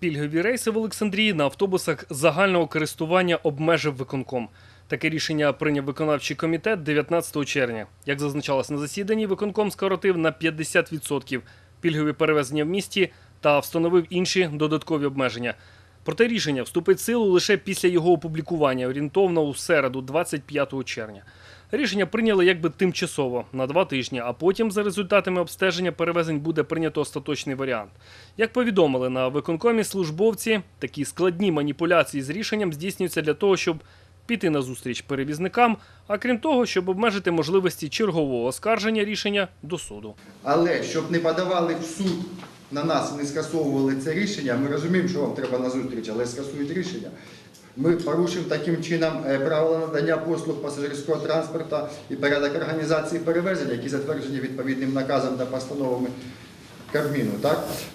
Пільгові рейси в Олександрії на автобусах загального користування обмежив виконком. Таке рішення прийняв виконавчий комітет 19 червня. Як зазначалось на засіданні, виконком скоротив на 50% пільгові перевезення в місті та встановив інші додаткові обмеження. Проте рішення вступить в силу лише після його опублікування, орієнтовно у середу, 25 червня. Рішення прийняли якби тимчасово на два тижні, а потім за результатами обстеження перевезень буде прийнято остаточний варіант. Як повідомили на виконкомі службовці, такі складні маніпуляції з рішенням здійснюються для того, щоб піти на зустріч перевізникам, а крім того, щоб обмежити можливості чергового оскарження рішення до суду. Але щоб не подавали в суд на нас не скасовували це рішення, ми розуміємо, що вам треба на зустріч, але скасують рішення. Ми порушимо таким чином е, правила надання послуг пасажирського транспорту і порядок організації перевезень, які затверджені відповідним наказом та постановами Кабміну.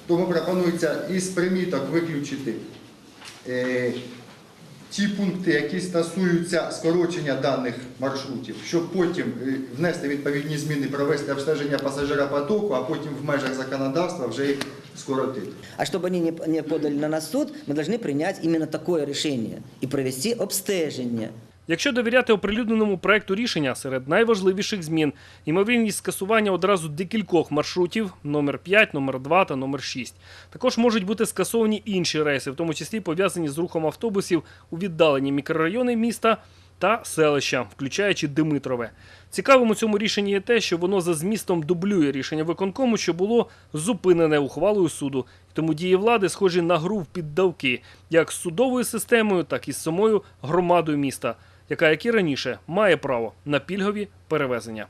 Тому пропонується із приміток виключити е, ті пункти, які стосуються скорочення даних маршрутів, щоб потім е, внести відповідні зміни, провести обстеження пасажиропотоку, а потім в межах законодавства вже їх скоротити. А чтобы они не, не подали на нас в суд, мы должны принять именно такое решение и провести обстежение. Якщо довіряти оприлюдненому проекту рішення серед найважливіших змін, ймовірність скасування одразу декількох маршрутів номер 5, номер 2 та номер 6. Також можуть бути скасовані інші рейси, в тому числі пов'язані з рухом автобусів у віддалені мікрорайони міста та селища, включаючи Димитрове. Цікавим у цьому рішенні є те, що воно за змістом дублює рішення виконкому, що було зупинене ухвалою суду. Тому дії влади схожі на гру в піддавки, як з судовою системою, так і з самою громадою міста, яка, як і раніше, має право на пільгові перевезення.